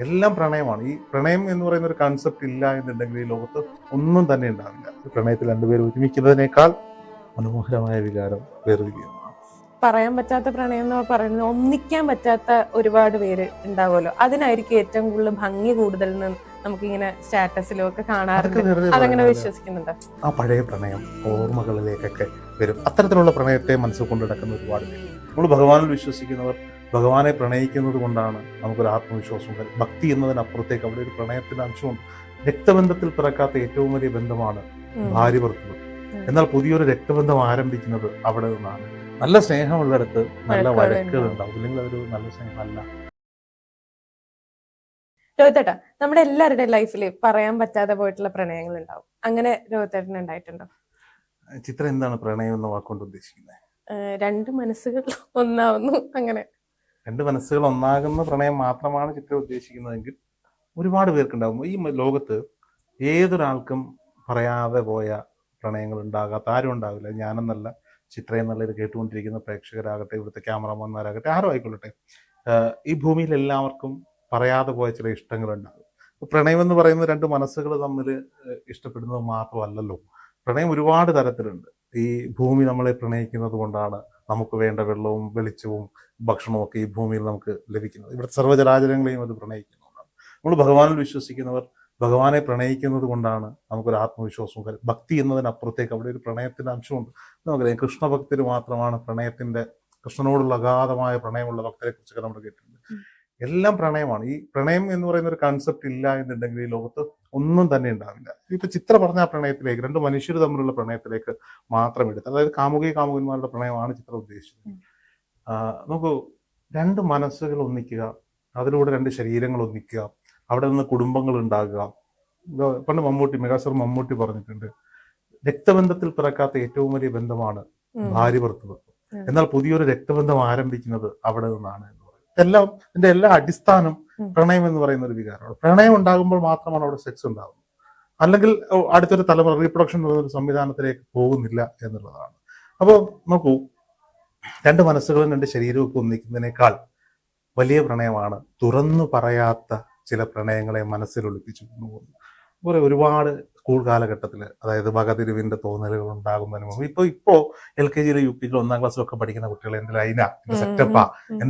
എല്ലാം പ്രണയമാണ്. ഈ പ്രണയം എന്ന് പറയുന്ന ഒരു കൺസെപ്റ്റ് ഇല്ല എന്നുണ്ടെങ്കിൽ ഈ ലോകത്ത് ഒന്നും തന്നെ ഉണ്ടാവില്ല. പ്രണയത്തിൽ രണ്ടുപേരും ഒരുമിക്കുന്നതിനേക്കാൾ മനോഹരമായ വികാരം വേറൊരു പറയാൻ പറ്റാത്ത പ്രണയം എന്ന് പറയുന്നത് ഒന്നിക്കാൻ പറ്റാത്ത ഒരുപാട് പേര് ഉണ്ടാവുമല്ലോ. അതിനായിരിക്കും ഏറ്റവും കൂടുതൽ ഭംഗി കൂടുതൽ നമുക്കിങ്ങനെ സ്റ്റാറ്റസിലും ഒക്കെ കാണാറുണ്ട്. അതങ്ങനെ. വിശ്വസിക്കുന്നുണ്ട്? ആ പഴയ പ്രണയം ഓർമ്മകളിലേക്കൊക്കെ വരും. അത്തരത്തിലുള്ള പ്രണയത്തെ മനസ്സിൽ കൊണ്ടു നടക്കുന്ന ഒരുപാട് പേര്. നമ്മൾ ഭഗവാനിൽ വിശ്വസിക്കുന്നവർ ഭഗവാനെ പ്രണയിക്കുന്നത് കൊണ്ടാണ് നമുക്കൊരു ആത്മവിശ്വാസം വരും. ഭക്തി എന്നതിനപ്പുറത്തേക്ക് അവിടെ ഒരു പ്രണയത്തിന്റെ അംശമുണ്ട്. രക്തബന്ധത്തിൽ പിറക്കാത്ത ഏറ്റവും വലിയ ബന്ധമാണ്. ഭാര്യ ഭർത്തൃ എന്നാൽ പുതിയൊരു രക്തബന്ധം ആരംഭിക്കുന്നത് അവിടെ നിന്നാണ്. നല്ല സ്നേഹമുള്ളിടത്ത് നല്ല വഴക്കുകൾ ഉണ്ടാവും. ഇല്ലെങ്കിൽ അതൊരു നല്ല സ്നേഹമല്ല. രോഹിത്തേട്ടാ നമ്മുടെ എല്ലാവരുടെയും ലൈഫിൽ പറയാൻ പറ്റാതെ പോയിട്ടുള്ള പ്രണയങ്ങൾ ഉണ്ടാവും. അങ്ങനെ രോഹിത്തേട്ടന് ഉണ്ടായിട്ടുണ്ടോ? ചിത്രം എന്താണ് പ്രണയം എന്ന വാക്കുകൊണ്ട് ഉദ്ദേശിക്കുന്നത്? രണ്ട് മനസ്സുകൾ ഒന്നാവുന്നു. അങ്ങനെ. രണ്ട് മനസ്സുകൾ ഒന്നാകുന്ന പ്രണയം മാത്രമാണ് ചിത്രം ഉദ്ദേശിക്കുന്നതെങ്കിൽ ഒരുപാട് പേർക്കുണ്ടാകും. ഈ ലോകത്ത് ഏതൊരാൾക്കും പറയാതെ പോയ പ്രണയങ്ങൾ ഉണ്ടാകാത്ത ആരും ഉണ്ടാവില്ല. ഞാനെന്നല്ല ചിത്ര എന്നുള്ള ഇത് കേട്ടുകൊണ്ടിരിക്കുന്ന പ്രേക്ഷകരാകട്ടെ ഇവിടുത്തെ ക്യാമറമാന്മാരാകട്ടെ ആരും ആയിക്കൊള്ളട്ടെ ഈ ഭൂമിയിൽ എല്ലാവർക്കും പറയാതെ പോയ ചില ഇഷ്ടങ്ങളുണ്ടാകും. പ്രണയം എന്ന് പറയുന്നത് രണ്ട് മനസ്സുകൾ തമ്മിൽ ഇഷ്ടപ്പെടുന്നത് മാത്രമല്ലല്ലോ. പ്രണയം ഒരുപാട് തരത്തിലുണ്ട്. ഈ ഭൂമി നമ്മളെ പ്രണയിക്കുന്നത് കൊണ്ടാണ് നമുക്ക് വേണ്ട വെള്ളവും വെളിച്ചവും ഭക്ഷണവും ഒക്കെ ഈ ഭൂമിയിൽ നമുക്ക് ലഭിക്കുന്നത്. ഇവിടെ സർവചരാചരങ്ങളെയും അത് പ്രണയിക്കുന്നതാണ് നമ്മൾ ഭഗവാനിൽ വിശ്വസിക്കുന്നവർ ഭഗവാനെ പ്രണയിക്കുന്നത് കൊണ്ടാണ് നമുക്കൊരു ആത്മവിശ്വാസവും കാര്യം. ഭക്തി എന്നതിനപ്പുറത്തേക്ക് അവിടെ ഒരു പ്രണയത്തിന്റെ അംശമുണ്ട്. നമുക്കറിയാം കൃഷ്ണഭക്തര് മാത്രമാണ് പ്രണയത്തിന്റെ കൃഷ്ണനോടുള്ള അഗാധമായ പ്രണയമുള്ള ഭക്തരെ കുറിച്ചൊക്കെ നമ്മൾ കേട്ടിട്ടുണ്ട്. എല്ലാം പ്രണയമാണ്. ഈ പ്രണയം എന്ന് പറയുന്ന ഒരു കൺസെപ്റ്റ് ഇല്ല എന്നുണ്ടെങ്കിൽ ഈ ലോകത്ത് ഒന്നും തന്നെ ഉണ്ടാവില്ല. ഇപ്പൊ ചിത്ര പറഞ്ഞ ആ പ്രണയത്തിലേക്ക് രണ്ട് മനുഷ്യർ തമ്മിലുള്ള പ്രണയത്തിലേക്ക് മാത്രം എടുത്ത് അതായത് കാമുകി കാമുകന്മാരുടെ പ്രണയമാണ് ചിത്രം ഉദ്ദേശിച്ചത്. നമുക്ക് രണ്ട് മനസ്സുകൾ ഒന്നിക്കുക അതിലൂടെ രണ്ട് ശരീരങ്ങൾ ഒന്നിക്കുക അവിടെ നിന്ന് കുടുംബങ്ങൾ ഉണ്ടാകുക. പണ്ട് മമ്മൂട്ടി മെഗാസർ മമ്മൂട്ടി പറഞ്ഞിട്ടുണ്ട് രക്തബന്ധത്തിൽ പിറക്കാത്ത ഏറ്റവും വലിയ ബന്ധമാണ് ഭാര്യ ഭർത്തൃത്വം. എന്നാൽ പുതിയൊരു രക്തബന്ധം ആരംഭിക്കുന്നത് അവിടെ നിന്നാണ്. എന്റെ ഇതെല്ലാം ഇതിന്റെ എല്ലാ അടിസ്ഥാനം. പ്രണയം എന്ന് പറയുന്ന ഒരു വികാരമാണ്. പ്രണയം ഉണ്ടാകുമ്പോൾ മാത്രമാണ് അവിടെ സെക്സ് ഉണ്ടാകുന്നത് അല്ലെങ്കിൽ അടുത്തൊരു തലമുറ റീപ്രൊഡക്ഷൻ എന്ന് പറയുന്ന ഒരു സംവിധാനത്തിലേക്ക് പോകുന്നില്ല എന്നുള്ളതാണ്. അപ്പോൾ നോക്കൂ രണ്ട് മനസ്സുകളും രണ്ട് ശരീരവും ഒക്കെ ഒന്നിക്കുന്നതിനേക്കാൾ വലിയ പ്രണയമാണ് തുറന്നു പറയാത്ത ചില പ്രണയങ്ങളെ മനസ്സിൽ ഒളിപ്പിച്ചു കൊണ്ടുപോകുന്നത് കുറെ ഒരുപാട് സ്കൂൾ കാലഘട്ടത്തിൽ അതായത് വകതിരിവിന്റെ തോന്നലുകൾ ഉണ്ടാകുന്നതിന് മുമ്പ്. ഇപ്പൊ ഇപ്പോ എൽ കെ ജിയിലും യു പി ജിയിലും ഒന്നാം ക്ലാസ്സിലൊക്കെ പഠിക്കുന്ന കുട്ടികൾ എന്റെ ലൈന എന്റെ സെറ്റപ്പ ഉം.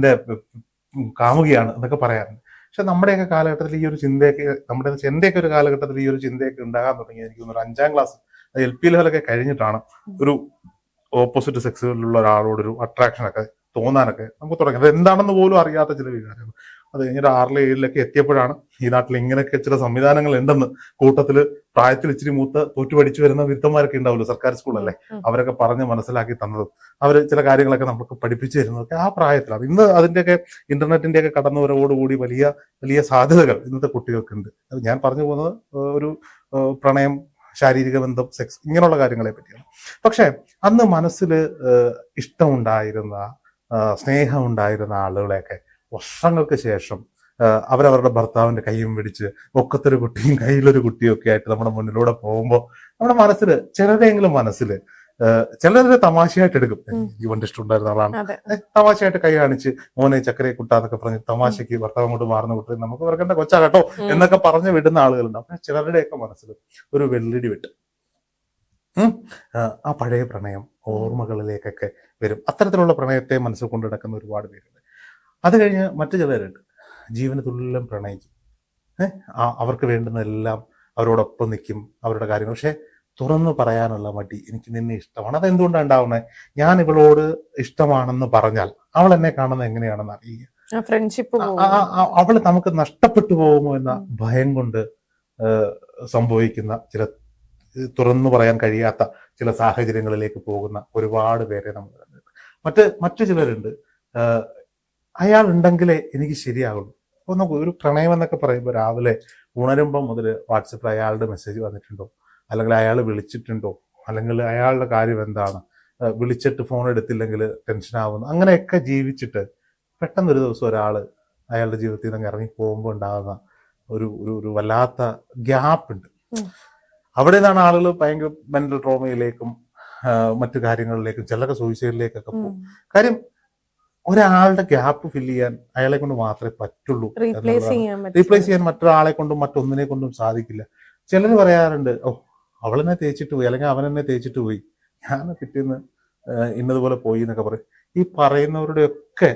കാമുകിയാണ് എന്നൊക്കെ പറയാറുണ്ട്. പക്ഷെ നമ്മുടെയൊക്കെ കാലഘട്ടത്തിൽ ഈ ഒരു ചിന്തയൊക്കെ നമ്മുടെ എന്റെയൊക്കെ ഒരു കാലഘട്ടത്തിൽ ഈ ഒരു ചിന്തയൊക്കെ ഉണ്ടാകാൻ തുടങ്ങി. എനിക്ക് തോന്നുന്നു അഞ്ചാം ക്ലാസ് എൽ പി ലെവലൊക്കെ കഴിഞ്ഞിട്ടാണ് ഒരു ഓപ്പോസിറ്റ് സെക്സിലുള്ള ഒരാളോട് ഒരു അട്രാക്ഷൻ ഒക്കെ തോന്നാനൊക്കെ നമുക്ക് തുടങ്ങി. അത് എന്താണെന്ന് പോലും അറിയാത്ത ചില വികാരങ്ങൾ. അത് കഴിഞ്ഞിട്ട് ആറിലെ ഏഴിലൊക്കെ എത്തിയപ്പോഴാണ് ഈ നാട്ടിൽ ഇങ്ങനെയൊക്കെ ചില സംവിധാനങ്ങൾ ഉണ്ടെന്ന് കൂട്ടത്തിൽ പ്രായത്തിൽ ഇച്ചിരി മൂത്ത് തോറ്റു പഠിച്ചു വരുന്ന വിരുദ്ധന്മാരൊക്കെ ഉണ്ടാവുമല്ലോ സർക്കാർ സ്കൂളല്ലേ അവരൊക്കെ പറഞ്ഞ് മനസ്സിലാക്കി തന്നതും. അവർ ചില കാര്യങ്ങളൊക്കെ നമുക്ക് പഠിപ്പിച്ചു തരുന്നതൊക്കെ ആ പ്രായത്തിലാണ് ഇന്ന് അതിന്റെയൊക്കെ ഇന്റർനെറ്റിന്റെ ഒക്കെ കടന്നുവരവോടുകൂടി വലിയ വലിയ സാധ്യതകൾ ഇന്നത്തെ കുട്ടികൾക്കുണ്ട്. അത് ഞാൻ പറഞ്ഞു പോകുന്നത് ഒരു പ്രണയം ശാരീരിക ബന്ധം സെക്സ് ഇങ്ങനെയുള്ള കാര്യങ്ങളെ പറ്റിയാണ്. പക്ഷേ അന്ന് മനസ്സിൽ ഇഷ്ടമുണ്ടായിരുന്ന സ്നേഹമുണ്ടായിരുന്ന ആളുകളെയൊക്കെ വർഷങ്ങൾക്ക് ശേഷം അവരവരുടെ ഭർത്താവിന്റെ കൈയും പിടിച്ച് ഒക്കത്തൊരു കുട്ടിയും കയ്യിലൊരു കുട്ടിയും ഒക്കെ ആയിട്ട് നമ്മുടെ മുന്നിലൂടെ പോകുമ്പോൾ നമ്മുടെ മനസ്സിൽ ചിലരെങ്കിലും മനസ്സിൽ ചിലരെ തമാശയായിട്ട് എടുക്കും. ഉം. ജീവന്റെ ഇഷ്ടമുണ്ടായിരുന്ന ആളാണ്. തമാശയായിട്ട് കൈ കാണിച്ച് മോനെ ചക്കരയെ കുട്ടാന്നൊക്കെ പറഞ്ഞ് തമാശയ്ക്ക് ഭർത്താവ് അങ്ങോട്ട് മാറുന്ന കുട്ടി നമുക്ക് വെറുക്കേണ്ട കൊച്ചാ കേട്ടോ എന്നൊക്കെ പറഞ്ഞ് വിടുന്ന ആളുകളുണ്ട്. അപ്പൊ ചിലരുടെയൊക്കെ മനസ്സിൽ ഒരു വെള്ളിടി വിട്ട്. ആ, ആ പഴയ പ്രണയം ഓർമ്മകളിലേക്കൊക്കെ വരും. അത്തരത്തിലുള്ള പ്രണയത്തെ മനസ്സിൽ കൊണ്ടു നടക്കുന്ന ഒരുപാട് പേരുണ്ട്. അത് കഴിഞ്ഞ് മറ്റു ചിലരുണ്ട്. ജീവന് തുല്യം പ്രണയിക്കും അവർക്ക് വേണ്ടുന്നതെല്ലാം അവരോടൊപ്പം നിൽക്കും അവരുടെ കാര്യങ്ങൾ. പക്ഷേ തുറന്നു പറയാനുള്ള മടി എനിക്ക് നിന്നെ ഇഷ്ടമാണ്. അതെന്തുകൊണ്ടാണ് ഉണ്ടാവുന്നത് ഞാൻ ഇവളോട് ഇഷ്ടമാണെന്ന് പറഞ്ഞാൽ അവൾ എന്നെ കാണുന്നത് എങ്ങനെയാണെന്ന് അറിയുക. ഫ്രണ്ട്ഷിപ്പ് അവൾ നമുക്ക് നഷ്ടപ്പെട്ടു പോകുമോ എന്ന. ഭയം കൊണ്ട് സംഭവിക്കുന്ന ചില തുറന്നു പറയാൻ കഴിയാത്ത ചില സാഹചര്യങ്ങളിലേക്ക് പോകുന്ന ഒരുപാട് പേരെ നമ്മൾ കണ്ടിട്ടുണ്ട്. മറ്റ് മറ്റു ചിലരുണ്ട്. അയാൾ ഉണ്ടെങ്കിലേ എനിക്ക് ശരിയാകുള്ളൂ അപ്പൊ നമുക്ക് ഒരു പ്രണയം എന്നൊക്കെ പറയുമ്പോൾ രാവിലെ ഉണരുമ്പോൾ മുതൽ വാട്സപ്പിൽ അയാളുടെ മെസ്സേജ് വന്നിട്ടുണ്ടോ? അല്ലെങ്കിൽ അയാൾ വിളിച്ചിട്ടുണ്ടോ? അല്ലെങ്കിൽ അയാളുടെ കാര്യം എന്താണ്? വിളിച്ചിട്ട് ഫോൺ എടുത്തില്ലെങ്കിൽ ടെൻഷൻ ആവുന്നു. അങ്ങനെയൊക്കെ ജീവിച്ചിട്ട് പെട്ടെന്നൊരു ദിവസം ഒരാൾ അയാളുടെ ജീവിതത്തിൽ നിന്ന് ഇറങ്ങി പോകുമ്പോൾ ഉണ്ടാകുന്ന ഒരു ഒരു ഒരു വല്ലാത്ത ഗ്യാപ്പ് ഉണ്ട്. അവിടെ നിന്നാണ് ആളുകൾ ഭയങ്കര മെന്റൽ ട്രോമയിലേക്കും മറ്റു കാര്യങ്ങളിലേക്കും ചിലരൊക്കെ സൂയിസൈഡിലേക്കൊക്കെ പോകും. കാര്യം ഒരാളുടെ ഗ്യാപ്പ് ഫില്ല് ചെയ്യാൻ അയാളെ കൊണ്ട് മാത്രമേ പറ്റുള്ളൂ റീപ്ലേസ് ചെയ്യാൻ മറ്റൊരാളെ കൊണ്ടും മറ്റൊന്നിനെ കൊണ്ടും സാധിക്കില്ല. ചിലർ പറയാറുണ്ട് ഓ അവളെന്നെ തേച്ചിട്ട് പോയി അല്ലെങ്കിൽ അവനെന്നെ തേച്ചിട്ട് പോയി. ഞാൻ പിറ്റേന്ന് ഇന്നതുപോലെ പോയി എന്നൊക്കെ പറയും. ഈ പറയുന്നവരുടെ ഒക്കെ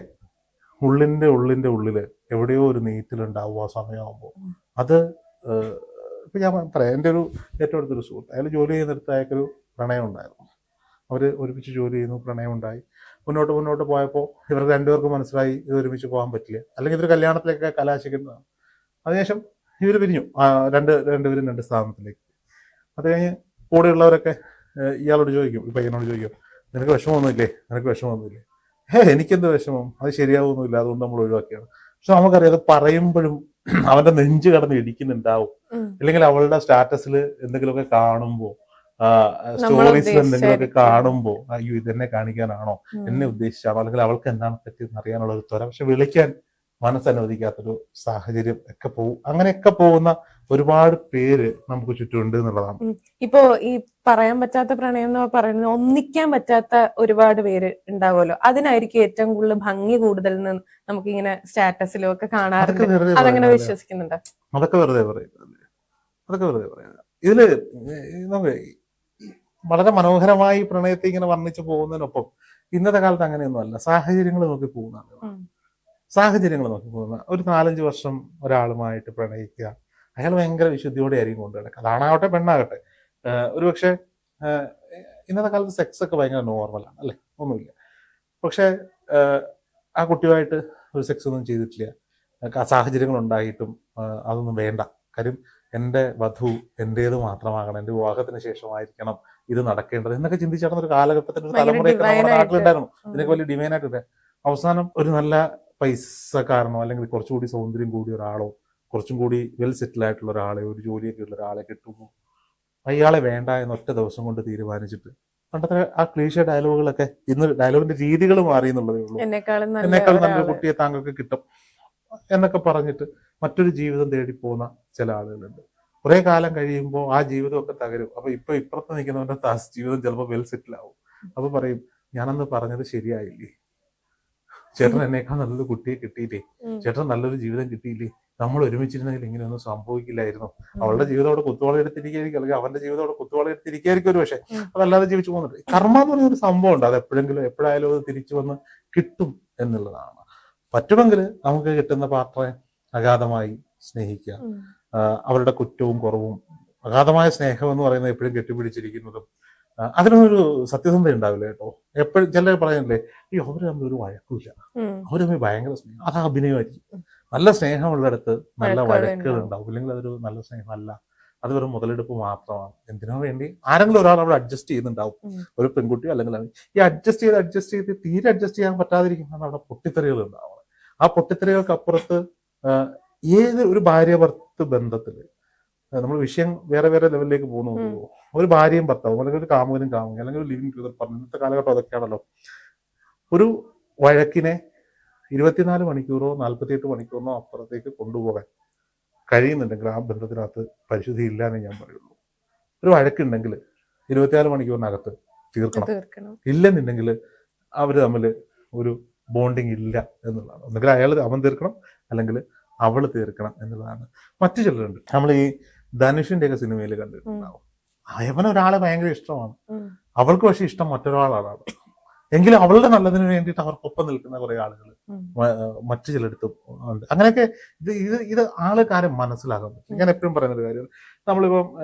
ഉള്ളിന്റെ ഉള്ളിന്റെ ഉള്ളിൽ എവിടെയോ ഒരു നീറ്റിലുണ്ടാവും ആ സമയമാകുമ്പോൾ അത് ഇപ്പൊ ഞാൻ പറയാം എന്റെ ഒരു ഏറ്റവും അടുത്തൊരു സുഹൃത്ത് അയാൾ ജോലി ചെയ്യുന്നിടത്ത് അയാൾക്കൊരു പ്രണയം ഉണ്ടായിരുന്നു അവർ ഒരുമിച്ച് ജോലി ചെയ്യുന്നു പ്രണയം ഉണ്ടായി മുന്നോട്ട് മുന്നോട്ട് പോയപ്പോൾ ഇവർക്ക് രണ്ടുപേർക്കും മനസ്സിലായി ഇത് ഒരുമിച്ച് പോകാൻ പറ്റില്ല. അല്ലെങ്കിൽ ഇതൊരു കല്യാണത്തിലേക്ക് കലാശിക്കുന്നതാണ് അതിനുശേഷം ഇവർ പിരിഞ്ഞു. രണ്ട് രണ്ടുപേരും രണ്ട് സ്ഥാപനത്തിലേക്ക്. അത് കഴിഞ്ഞ് കൂടെയുള്ളവരൊക്കെ ഇയാളോട് ചോദിക്കും ഈ പയ്യനോട് ചോദിക്കും നിനക്ക് വിഷമമൊന്നുമില്ലേ? നിനക്ക് വിഷമമൊന്നുമില്ലേ? ഹേ എനിക്കെന്ത് വിഷമം? അത് ശരിയാവുന്നില്ല അതുകൊണ്ട് നമ്മൾ ഒഴിവാക്കിയാണ്. പക്ഷെ നമുക്കറിയാം അത് പറയുമ്പോഴും അവന്റെ നെഞ്ച് കടന്ന് ഇടിക്കുന്നുണ്ടാവും. അല്ലെങ്കിൽ അവളുടെ സ്റ്റാറ്റസിൽ എന്തെങ്കിലുമൊക്കെ കാണുമ്പോ നമ്മൾ സ്റ്റോറീസിൽ എന്തെങ്കിലുമൊക്കെ കാണുമ്പോൾ കാണുമ്പോ അയ്യോ ഇതെന്നെ കാണിക്കാനാണോ? എന്നെ ഉദ്ദേശിച്ചാണോ? അല്ലെങ്കിൽ അവൾക്ക് എന്താണ് പറ്റിയെന്ന് അറിയാനുള്ള ഒരു ത്വര. പക്ഷെ വിളിക്കാൻ മനസ്സനുവദിക്കാത്തൊരു സാഹചര്യം ഒക്കെ പോകും അങ്ങനെയൊക്കെ പോകുന്ന ഒരുപാട് പേര് നമുക്ക് ചുറ്റുമുണ്ട് എന്നുള്ളതാണ്. ഇപ്പോ ഈ പറയാൻ പറ്റാത്ത പ്രണയം എന്ന് പറയുന്നത് ഒന്നിക്കാൻ പറ്റാത്ത ഒരുപാട് പേര് ഉണ്ടാവുമല്ലോ. അതിനായിരിക്കും ഏറ്റവും കൂടുതൽ ഭംഗി കൂടുതൽ നമുക്ക് ഇങ്ങനെ സ്റ്റാറ്റസിലും ഒക്കെ കാണാറുണ്ട്. അതങ്ങനെ. വിശ്വസിക്കുന്നുണ്ട്? അതൊക്കെ വെറുതെ പറയുന്നത്. അതൊക്കെ വെറുതെ പറയുന്നത്. ഇതിൽ നമുക്ക് വളരെ മനോഹരമായി പ്രണയത്തെ ഇങ്ങനെ വർണിച്ചു പോകുന്നതിനൊപ്പം ഇന്നത്തെ കാലത്ത് അങ്ങനെയൊന്നുമല്ല സാഹചര്യങ്ങൾ നോക്കി പോകുന്നതാണ്. സാഹചര്യങ്ങൾ നോക്കി പോകുന്ന ഒരു നാലഞ്ച് വർഷം ഒരാളുമായിട്ട് പ്രണയിക്കുക. അയാൾ ഭയങ്കര വിശുദ്ധിയോടെ ആയിരിക്കും കൊണ്ടു നടക്കുക. അതാണാവട്ടെ പെണ്ണാകട്ടെ. ഒരു ഒരുപക്ഷെ ഇന്നത്തെ കാലത്ത് സെക്സ് ഒക്കെ ഭയങ്കര നോർമലാണ് അല്ലേ? ഒന്നുമില്ല. പക്ഷെ ആ കുട്ടിയുമായിട്ട് ഒരു സെക്സ് ഒന്നും ചെയ്തിട്ടില്ല. സാഹചര്യങ്ങൾ ഉണ്ടായിട്ടും അതൊന്നും വേണ്ട. കാര്യം എന്റെ വധു എന്റേത് മാത്രമാകണം. എന്റെ വിവാഹത്തിന് ശേഷമായിരിക്കണം. ഇത് നടക്കേണ്ടത് എന്നൊക്കെ ചിന്തിച്ചു നടന്ന ഒരു കാലഘട്ടത്തിൽ തലമുറയൊക്കെ നമ്മുടെ നാട്ടിലുണ്ടായിരുന്നു. ഇതിനൊക്കെ വലിയ ഡിവൈൻ ആയിട്ട് അവസാനം ഒരു നല്ല പൈസ പൈസക്കാരനോ അല്ലെങ്കിൽ കുറച്ചുകൂടി സൗന്ദര്യം കൂടിയ ഒരാളോ കുറച്ചും കൂടി വെൽ സെറ്റിൽ ആയിട്ടുള്ള ഒരാളെ ഒരു ജോലിയൊക്കെ ഉള്ള ഒരാളെ കിട്ടുമ്പോൾ അയാളെ വേണ്ട എന്ന് ഒറ്റ ദിവസം കൊണ്ട് തീരുമാനിച്ചിട്ട് പണ്ടത്തെ ആ ക്ലീശ ഡയലോഗുകളൊക്കെ ഇന്ന് ഡയലോഗിന്റെ രീതികൾ മാറി എന്നുള്ളതേ ഉള്ളൂ. എന്നെക്കാളും നല്ല നല്ലൊരു കുട്ടിയെ താങ്കൾക്ക് കിട്ടും എന്നൊക്കെ പറഞ്ഞിട്ട് മറ്റൊരു ജീവിതം തേടി പോകുന്ന ചില ആളുകളുണ്ട്. കുറെ കാലം കഴിയുമ്പോൾ ആ ജീവിതമൊക്കെ തകരും. അപ്പൊ ഇപ്പൊ ഇപ്പുറത്ത് നിൽക്കുന്നവന്റെ ജീവിതം ചിലപ്പോൾ വെൽ സെറ്റിൽ ആവും അപ്പൊ പറയും ഞാനന്ന് പറഞ്ഞത് ശരിയായില്ലേ? ചേട്ടൻ എന്നേക്കാൾ നല്ലൊരു കുട്ടിയെ കിട്ടിയില്ലേ? ചേട്ടൻ നല്ലൊരു ജീവിതം കിട്ടിയില്ലേ? നമ്മൾ ഒരുമിച്ചിരുന്നെങ്കിൽ ഇങ്ങനെയൊന്നും സംഭവിക്കില്ലായിരുന്നു. അവളുടെ ജീവിതം അവിടെ കുത്തുവാള എടുത്തിരിക്കുകയായിരിക്കും. അല്ലെങ്കിൽ അവന്റെ ജീവിതം അവിടെ കുത്തുവാള എടുത്തിരിക്കുകയായിരിക്കും ഒരു പക്ഷേ. അതല്ലാതെ ജീവിച്ചു പോകുന്നുണ്ട്. കർമ്മ എന്ന് പറഞ്ഞൊരു സംഭവം ഉണ്ട് അത് എപ്പോഴെങ്കിലും എപ്പോഴായാലും അത് തിരിച്ചു വന്ന് കിട്ടും എന്നുള്ളതാണ്. പറ്റുമെങ്കിൽ നമുക്ക് കിട്ടുന്ന പാർട്ടറെ അഗാധമായി സ്നേഹിക്കുക. അവരുടെ കുറ്റവും കുറവും അഗാധമായ സ്നേഹം എന്ന് പറയുന്നത് എപ്പോഴും കെട്ടിപ്പിടിച്ചിരിക്കുന്നതും അതിനൊന്നൊരു അതിനൊരു സത്യസന്ധത ഉണ്ടാവില്ല കേട്ടോ. എപ്പോഴും ചിലർ പറയുന്നില്ലേ ഈ അവർ തമ്മിൽ ഒരു വഴക്കില്ല. അവർ തമ്മിൽ ഭയങ്കര സ്നേഹം അത് അഭിനയമായിരിക്കും. നല്ല സ്നേഹമുള്ളിടത്ത് നല്ല വഴക്കുകൾ അല്ലെങ്കിൽ ഉണ്ടാവും. ഇല്ലെങ്കിൽ അതൊരു നല്ല സ്നേഹമല്ല. അത് വെറും മുതലെടുപ്പ് മാത്രമാണ്. എന്തിനോ വേണ്ടി? ആരെങ്കിലും ഒരാൾ അവിടെ അഡ്ജസ്റ്റ് ചെയ്യുന്നുണ്ടാവും. ഒരു പെൺകുട്ടി അല്ലെങ്കിൽ ഈ അഡ്ജസ്റ്റ് ചെയ്ത് അഡ്ജസ്റ്റ് ചെയ്ത് തീരെ അഡ്ജസ്റ്റ് ചെയ്യാൻ പറ്റാതിരിക്കുന്നതാണ് അവിടെ പൊട്ടിത്തെറികൾ ഉണ്ടാവുന്നത് ആ പൊട്ടിത്തെറികൾക്ക് അപ്പുറത്ത് ആ, ഏത് ഒരു ഭാര്യ ഭർത്ത് ബന്ധത്തിൽ നമ്മൾ വിഷയം വേറെ വേറെ ലെവലിലേക്ക് പോകുന്നു ഒരു ഭാര്യയും ഭർത്താവും അല്ലെങ്കിൽ ഒരു കാമുകനും കാമുകൻ അല്ലെങ്കിൽ ഒരു ലിവിങ് ടുഗദർ പറഞ്ഞു ഇന്നത്തെ കാലഘട്ടം അതൊക്കെയാണല്ലോ. ഒരു വഴക്കിനെ ഇരുപത്തിനാല് മണിക്കൂറോ നാൽപ്പത്തിയെട്ട് മണിക്കൂറിനോ അപ്പുറത്തേക്ക് കൊണ്ടുപോകാൻ കഴിയുന്നുണ്ടെങ്കിൽ ആ ബന്ധത്തിനകത്ത് പരിശുദ്ധി ഇല്ല എന്ന് ഞാൻ പറയുള്ളൂ. ഒരു വഴക്കുണ്ടെങ്കിൽ ഇരുപത്തിനാല് മണിക്കൂറിനകത്ത് തീർക്കണം. ഇല്ലെന്നുണ്ടെങ്കിൽ അവർ തമ്മിൽ ഒരു ബോണ്ടിങ് ഇല്ല എന്നുള്ളതാണ്. ഒന്നുകിൽ അയാൾ അവൻ തീർക്കണം അല്ലെങ്കിൽ അവൾ തീർക്കണം എന്നുള്ളതാണ്. മറ്റു ചിലരുണ്ട്. നമ്മൾ ഈ ധനുഷിന്റെ ഒക്കെ സിനിമയിൽ കണ്ടിട്ടുണ്ടാവും. അവൻ ഒരാളെ ഭയങ്കര ഇഷ്ടമാണ്. അവൾക്ക് പക്ഷെ ഇഷ്ടം മറ്റൊരാളാണ്. എങ്കിലും അവളുടെ നല്ലതിന് വേണ്ടിയിട്ട് അവർക്കൊപ്പം നിൽക്കുന്ന കുറെ ആളുകൾ മറ്റു ചിലയിടത്തും ഉണ്ട്. അങ്ങനെയൊക്കെ ഇത് ഇത് ഇത് ആൾക്കാരെ മനസ്സിലാക്കാൻ പറ്റും. ഞാൻ എപ്പോഴും പറയുന്നൊരു കാര്യം നമ്മളിപ്പം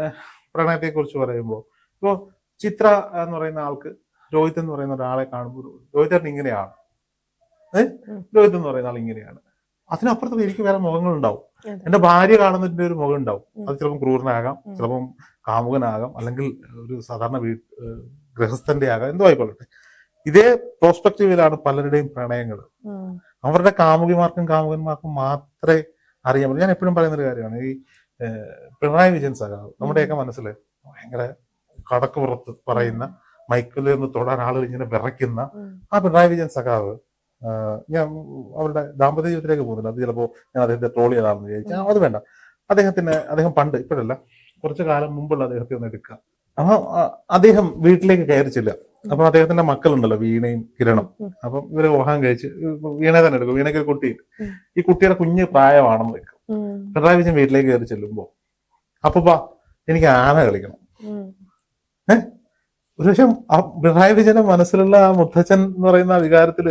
പ്രണയത്തെ കുറിച്ച് പറയുമ്പോൾ ഇപ്പോൾ ചിത്ര എന്ന് പറയുന്ന ആൾക്ക് രോഹിത് എന്ന് പറയുന്ന ഒരാളെ കാണുമ്പോൾ രോഹിതൻ ഇങ്ങനെയാണ്. ഏഹ് രോഹിത് എന്ന് പറയുന്ന ആൾ ഇങ്ങനെയാണ്. അതിനപ്പുറത്ത് എനിക്ക് വേറെ മുഖങ്ങളുണ്ടാവും. ഉണ്ടാവും എന്റെ ഭാര്യ കാണുന്നതിന്റെ ഒരു മുഖം ഉണ്ടാവും അത് ചിലപ്പം ക്രൂരനാകാം. ചിലപ്പം കാമുകനാകാം അല്ലെങ്കിൽ ഒരു സാധാരണ വീ ഗൃഹസ്ഥന്റെ ആകാം എന്തോ ആയിക്കൊള്ളട്ടെ. ഇതേ പ്രോസ്പെക്റ്റീവിലാണ് പലരുടെയും പ്രണയങ്ങൾ അവരുടെ കാമുകിമാർക്കും കാമുകന്മാർക്കും മാത്രമേ അറിയാൻ പറ്റൂ. ഞാൻ എപ്പോഴും പറയുന്ന ഒരു കാര്യമാണ് ഈ പിണറായി വിജയൻ സഖാവ് നമ്മുടെയൊക്കെ മനസ്സിൽ ഭയങ്കര കടക്ക് പുറത്ത് പറയുന്ന മൈക്കിൽ നിന്ന് തൊടാൻ ആളുകൾ ഇങ്ങനെ വിറയ്ക്കുന്ന ആ പിണറായി വിജയൻ സഖാവ് ഞാൻ അവരുടെ ദാമ്പത്യ ജീവിതത്തിലേക്ക് പോകുന്നില്ല. അത് ചിലപ്പോൾ ഞാൻ അദ്ദേഹത്തെ ട്രോൾ ചെയ്താണെന്ന് വിചാരിച്ചു. അത് വേണ്ട. അദ്ദേഹത്തിന് അദ്ദേഹം പണ്ട് ഇപ്പോഴല്ല കുറച്ചു കാലം മുമ്പുള്ള അദ്ദേഹത്തെ ഒന്ന് എടുക്കുക അപ്പൊ അദ്ദേഹം വീട്ടിലേക്ക് കയറി ചെല്ലുക അപ്പൊ അദ്ദേഹത്തിന്റെ മക്കളുണ്ടല്ലോ വീണയും കിരണം. അപ്പം ഇവർ വിവാഹം കഴിച്ച് വീണ വീണയെ തന്നെ എടുക്കും. വീണയ്ക്ക് ഒരു കുട്ടിയുണ്ട്. ഈ കുട്ടിയുടെ കുഞ്ഞ് പ്രായമാണെന്ന് വെക്കും. പിണറായി വിജയൻ വീട്ടിലേക്ക് കയറി ചെല്ലുമ്പോ അപ്പൊ എനിക്ക് ആന കളിക്കണം. ഏഹ് ഒരുപക്ഷെ ആ പിണറായി വിജയന്റെ മനസ്സിലുള്ള ആ മുത്തച്ഛൻ എന്ന് പറയുന്ന വികാരത്തിൽ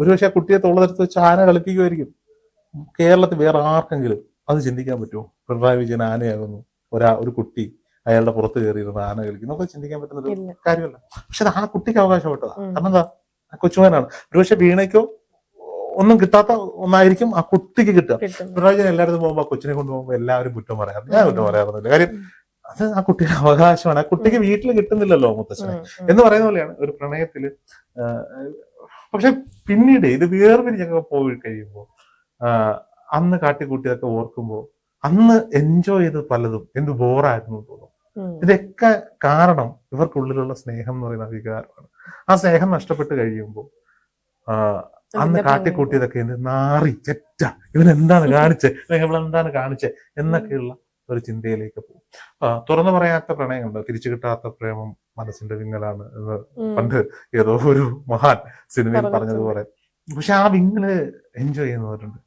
ഒരുപക്ഷെ ആ കുട്ടിയെ തൊള്ളതെടുത്ത് വെച്ച് ആന കളിപ്പിക്കുമായിരിക്കും കേരളത്തിൽ വേറെ ആർക്കെങ്കിലും അത് ചിന്തിക്കാൻ പറ്റുമോ? പിണറായി വിജയൻ ആനയാകുന്നു. ഒരാ ഒരു കുട്ടി അയാളുടെ പുറത്ത് കയറിയിരുന്ന ആന കളിക്കുന്നു. ഒക്കെ ചിന്തിക്കാൻ പറ്റുന്ന ഒരു കാര്യമല്ല. പക്ഷെ അത് ആ കുട്ടിക്ക് അവകാശപ്പെട്ടതാ. കാരണം എന്താ? ആ കൊച്ചുമകനാണ്. ഒരുപക്ഷെ വീണയ്ക്കോ ഒന്നും കിട്ടാത്ത ഒന്നായിരിക്കും ആ കുട്ടിക്ക് കിട്ടുക. കിട്ടും പിണറായി വിജയൻ എല്ലായിടത്തും പോകുമ്പോൾ ആ കൊച്ചിനെ കൊണ്ടുപോകുമ്പോൾ എല്ലാവരും കുറ്റം പറയാറുണ്ട്. ഞാൻ കുറ്റം പറയാറുന്നില്ല കാര്യം. അത് ആ കുട്ടിയുടെ അവകാശമാണ്. ആ കുട്ടിക്ക് വീട്ടിൽ കിട്ടുന്നില്ലല്ലോ മുത്തച്ഛനെ. എന്ന് പറയുന്ന പോലെയാണ് ഒരു പ്രണയത്തിൽ പക്ഷെ പിന്നീട് ഇത് വേർപിരിഞ്ഞൊക്കെ പോയി കഴിയുമ്പോൾ അന്ന് കാട്ടിക്കൂട്ടിയതൊക്കെ ഓർക്കുമ്പോൾ അന്ന് എൻജോയ് ചെയ്ത് പലതും എന്ത് ബോറായിരുന്നു തോന്നും. ഇതൊക്കെ കാരണം ഇവർക്കുള്ളിലുള്ള സ്നേഹം എന്ന് പറയുന്ന വികാരമാണ്. ആ സ്നേഹം നഷ്ടപ്പെട്ട് കഴിയുമ്പോൾ അന്ന് കാട്ടിക്കൂട്ടിയതൊക്കെ നാറി ചെറ്റ ഇവൻ എന്താണ് കാണിച്ചേ? ഇവൻ എന്താണ് കാണിച്ചത് എന്നൊക്കെയുള്ള ഒരു ചിന്തയിലേക്ക് പോകും. തുറന്നു പറയാത്ത പ്രണയമുണ്ട് തിരിച്ചു കിട്ടാത്ത പ്രേമം മനസ്സിന്റെ വിങ്ങലാണ് എന്ന് പണ്ട് ഏതോ ഒരു മഹാൻ സിനിമയിൽ പറഞ്ഞതുപോലെ. പക്ഷെ ആ വിങ്ങൽ എൻജോയ് ചെയ്യുന്നവരുണ്ട്.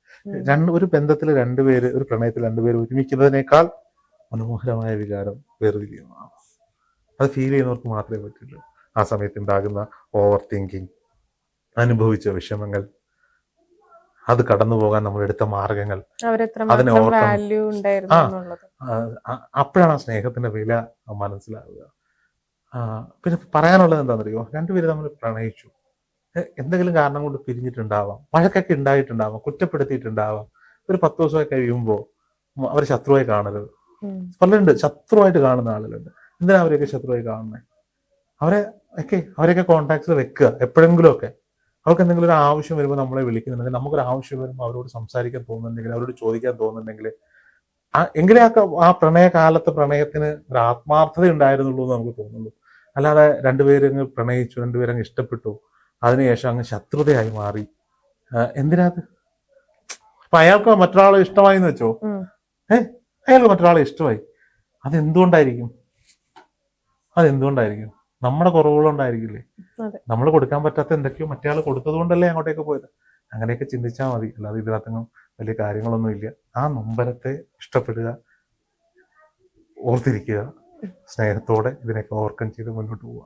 രണ്ട് ഒരു ബന്ധത്തിൽ രണ്ടുപേര് ഒരു പ്രണയത്തിൽ രണ്ടുപേര് ഒരുമിക്കുന്നതിനേക്കാൾ മനോഹരമായ വികാരം വേർതിരിയുന്നതാണ്. അത് ഫീൽ ചെയ്യുന്നവർക്ക് മാത്രമേ പറ്റുള്ളൂ ആ സമയത്ത് ഉണ്ടാകുന്ന ഓവർ തിങ്കിങ് അനുഭവിച്ച വിഷമങ്ങൾ അത് കടന്നു പോകാൻ നമ്മൾ എടുത്ത മാർഗങ്ങൾ. അതിനെ അപ്പോഴാണ് ആ സ്നേഹത്തിന്റെ വില മനസ്സിലാവുക. പിന്നെ പറയാനുള്ളത് എന്താണെന്നറിയോ? രണ്ടുപേരും നമ്മൾ പ്രണയിച്ചു. എന്തെങ്കിലും കാരണം കൊണ്ട് പിരിഞ്ഞിട്ടുണ്ടാവാം. വഴക്കൊക്കെ ഉണ്ടായിട്ടുണ്ടാവാം. കുറ്റപ്പെടുത്തിയിട്ടുണ്ടാവാം. ഒരു പത്ത് ദിവസമായി കഴിയുമ്പോൾ അവർ ശത്രുവായി കാണരുത്. പലരുണ്ട്. ശത്രുവായിട്ട് കാണുന്ന ആളുകളുണ്ട്. എന്തിനാ അവരെയൊക്കെ ശത്രുവായി കാണുന്നത് അവരെ ഒക്കെ അവരെയൊക്കെ കോണ്ടാക്ട്സിൽ വെക്കുക. എപ്പോഴെങ്കിലും ഒക്കെ അവർക്ക് എന്തെങ്കിലും ഒരു ആവശ്യം വരുമ്പോൾ നമ്മളെ വിളിക്കുന്നുണ്ടെങ്കിൽ നമുക്കൊരു ആവശ്യം വരുമ്പോൾ അവരോട് സംസാരിക്കാൻ തോന്നുന്നുണ്ടെങ്കിൽ അവരോട് ചോദിക്കാൻ തോന്നുന്നുണ്ടെങ്കിൽ ആ എങ്കിലേ ആ പ്രണയകാലത്ത് പ്രണയത്തിന് ഒരു ആത്മാർത്ഥത ഉണ്ടായിരുന്നുള്ളൂ എന്ന് നമുക്ക് തോന്നുള്ളൂ അല്ലാതെ രണ്ടുപേരും അങ്ങ് പ്രണയിച്ചു രണ്ടുപേരും അങ്ങ് ഇഷ്ടപ്പെട്ടു അതിനുശേഷം അങ്ങ് ശത്രുതയായി മാറി. എന്തിനാത്? അപ്പൊ അയാൾക്ക് മറ്റൊരാളെ ഇഷ്ടമായി എന്ന് വെച്ചോ? ഏഹ് അയാൾക്ക് മറ്റൊരാളെ ഇഷ്ടമായി. അതെന്തുകൊണ്ടായിരിക്കും? അതെന്തുകൊണ്ടായിരിക്കും? നമ്മുടെ കുറവുകളുണ്ടായിരിക്കില്ലേ? നമ്മൾ കൊടുക്കാൻ പറ്റാത്ത എന്തൊക്കെയോ മറ്റേ കൊടുത്തത് കൊണ്ടല്ലേ അങ്ങോട്ടേക്ക് പോയത്. അങ്ങനെയൊക്കെ ചിന്തിച്ചാൽ മതി. അല്ലാതെ ഇതിനകത്തൊന്നും വലിയ കാര്യങ്ങളൊന്നും ഇല്ല ആ നൊമ്പരത്തെ ഇഷ്ടപ്പെടുക ഓർത്തിരിക്കുക സ്നേഹത്തോടെ ഇതിനൊക്കെ ഓവർകം ചെയ്ത് മുന്നോട്ട് പോവുക.